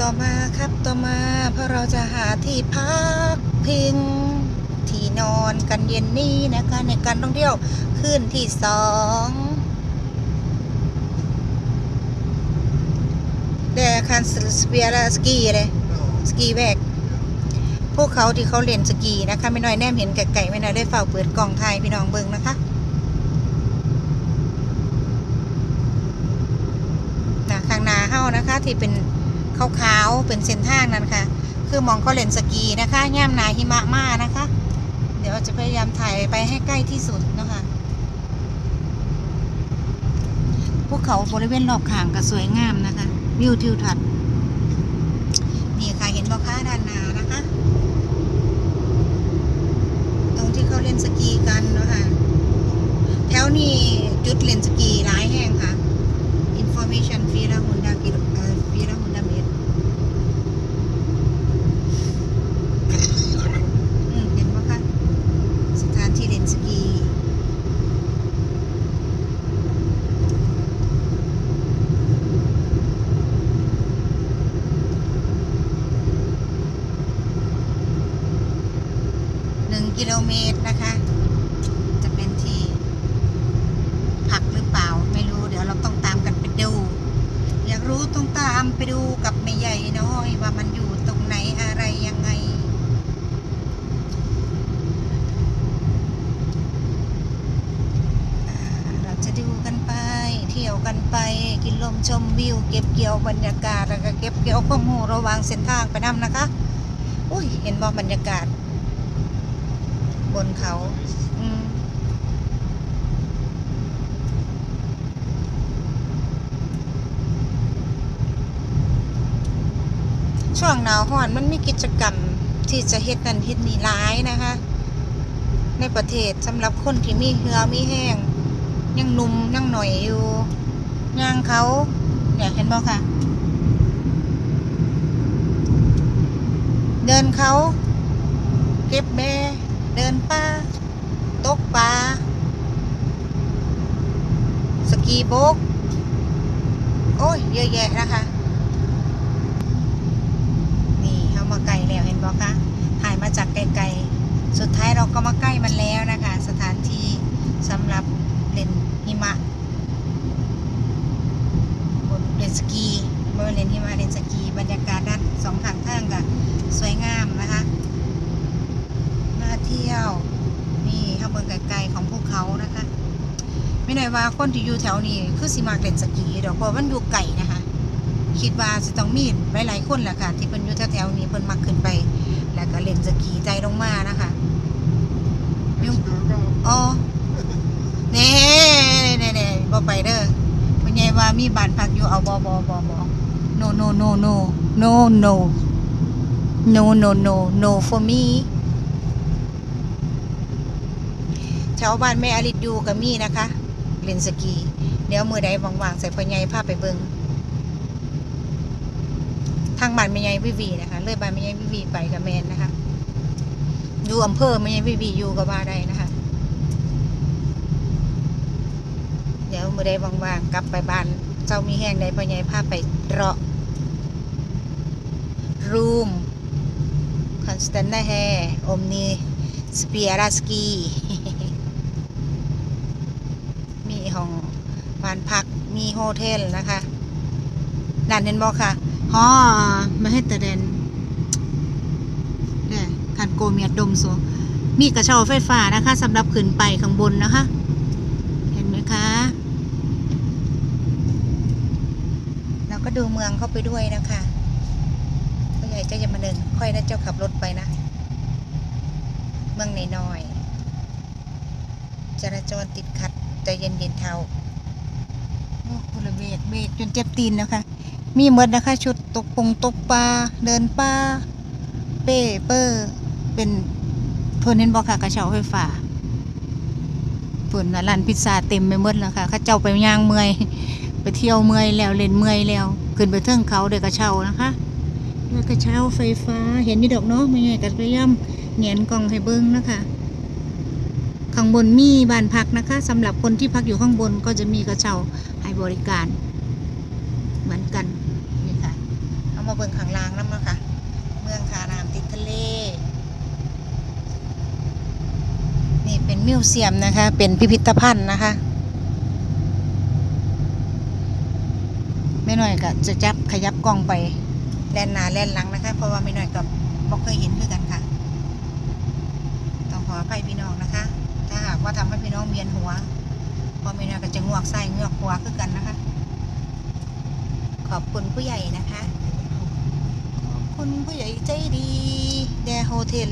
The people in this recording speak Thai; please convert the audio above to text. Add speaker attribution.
Speaker 1: ต่อมาครับต่อมาเพราะเราจะหาที่พักพิง ที่นอนกันเย็นนี้นะคะในการท่องเที่ยวคืนที่สองเดคันสเปียร์สกีเลยสกีแบกพวกเขาที่เขาเล่นสกีนะคะไม่น้อยแนมเห็นไก่ๆไม่น้อยได้เฝ้าเปิดกล่องไทยพี่น้องเบิงนะคะนะข้างนาเฮ้านะคะที่เป็น ขาวๆเป็นเส้นทางนั่นค่ะ คือมองเขาเล่นสกีนะคะย่ามนาหิมะมานะคะ เดี๋ยวจะพยายามถ่ายไปให้ใกล้ที่สุดนะคะภูเขาบริเวณรอบข้างก็สวยงามนะคะวิวทิวทัศน์นี่ค่ะเห็นบ่อคะด้านหน้านะคะ ตรงที่เขาเล่นสกีกันนะคะแถวนี้จุดเล่นสกีหลายแห่งค่ะ information ฟรีละหุนดากิโลเอ่อฟรีละหุนดาเมตร อืมเห็นปะคะสถานที่เล่นสกี หนึ่ง กิโลเมตรนะคะ จะเป็นที่ผักหรือเปล่าไม่รู้เดี๋ยวเราต้องตามกันไปดู อยากรู้ต้องตามไปดูกับแม่ใหญ่น้อยว่ามันอยู่ตรงไหนอะไรยังไงเราจะดูกันไปเที่ยวกันไปกินลมชมวิว เก็บเกี่ยวบรรยากาศแล้วก็เก็บเกี่ยวข้อมูลระว่างเส้นทางไปนำนะคะ อุ้ยเห็นบ่บรรยากาศ บนเขา อืมช่วงหนาวร้อนมันมีกิจกรรมที่จะเฮ็ดนั่นเฮ็ดนี่หลายนะคะ ในประเทศสำหรับคนที่มีเหือมีแห้ง ยังนุ่มยังหน่อยอยู่ย่างเขาเนี่ยเห็นบ่ค่ะ เดินเขา เก็บแบ เดินป่าตกปลาสกีโบกโอ้ยเยอะแยะนะคะ นี่เข้ามาไกลแล้วเห็นบอกคะถ่ายมาจากไกลๆ สุดท้ายเราก็มาใกล้มันแล้วนะคะ สถานที่สำหรับเล่นหิมะบนเล่นสกีเมื่อเล่นหิมะเล่นสกี บรรยากาศด้านสองทางทางก็สวยงามนะคะ เที่ยว นี่ข้างบนไกลๆของภูเขานะคะไม่หน่อยว่าคนที่อยู่แถวนี้คือสิมากเล่นสกีดอกเพราะมันอยู่ไกลนะคะ คิดว่าจะต้องมีหลายๆคนแหละค่ะ ที่เพิ่นอยู่แถวๆนี้เพิ่นมักขึ้นไป แล้วก็เล่นสกีใจลงมานะคะยุ่งอ๋อเน่เน่เน่บ่ไปเด้อพ่อใหญ่ว่ามีบ้านพักอยู่เอาบ่บ่บ่บ่ no no no no no no no no no no for me แถวบ้านแม่อลิดอยู่ก็มีนะคะเล่นสกี เดี๋ยวมือใดว่างๆใส่พ่อใหญ่พาไปเบิงทางบ้านแม่ยายวิวีนะคะ เลยบ้านแม่ยายวิวีไปกับแมนนะคะอยู่อำเภอแม่ยายวิวีอยู่กับว่าได้นะคะ เดี๋ยวมือใดว่างๆกลับไปบ้านเจ้ามีแห้งใดพ่อใหญ่พาไปเลาะรูมคอนสแตนต์แฮอมนีสเปียราสกี มีห้องบ้านพักมีโฮเทลนะคะนั่นเห็นบอกค่ะอ๋อมาให้ต่เดนเนี่ยคันโกเมียดดมโซมีกระเช้าไฟฟ้านะคะสำหรับขึ้นไปข้างบนนะคะ เห็นไหมคะเราก็ดูเมืองเข้าไปด้วยนะคะก็ใหญ่เจ้าจะมาเดินค่อยนะเจ้าขับรถไปนะ เมืองน้อยๆจราจรติดขัด ใจเย็นๆเทาโอ้โหเบกเบกจนเจ็บตีนนะคะ มีหมดนะคะ ชุดตกปงตกปลาเดินป่าเป้เปอร์เป็นเพื่อนเห็นบอกค่ะกระเช้าไฟฟ้าเพื่นร้านพิซซ่าเต็มไปหมดแล้วค่ะข้าเจ้าไปย่างเมื่อยไปเที่ยวเมื่อยแล้วเล่นเมื่อยแล้ว ขึ้นไปเทิงเขาเด็กกระเช้านะคะกระเช้าไฟฟ้าเห็นนี่ดอกเนาะไม่ใหญ่กัดพยายามแงนกล่องให้เบิ้งนะคะ ข้างบนมีบ้านพักนะคะสำหรับคนที่พักอยู่ข้างบนก็จะมีกระเช้าให้บริการ เหมือนกันนี่ค่ะเอามาเบิ่งข้างล่างน้ำนาะค่ะเมืองคานามติดทะเล นี่เป็นมิวเซียมนะคะ เป็นพิพิธภัณฑ์นะคะแม่หน่อยก็จะจับขยับกล้องไปแล่นหน้าแล่นหลังนะคะ เพราะว่าแม่หน่อยกับบ่เคยเห็นคือกันค่ะ ต้องขออภัยพี่น้องนะคะาหากว่าทำให้พี่น้องเวียนหัวพอแม่หน่อยก็จะงวกไส้งวกหัวคือกันนะคะ ขอบคุณผู้ใหญ่นะคะ ขอบคุณผู้ใหญ่ใจดีแดโฮเทล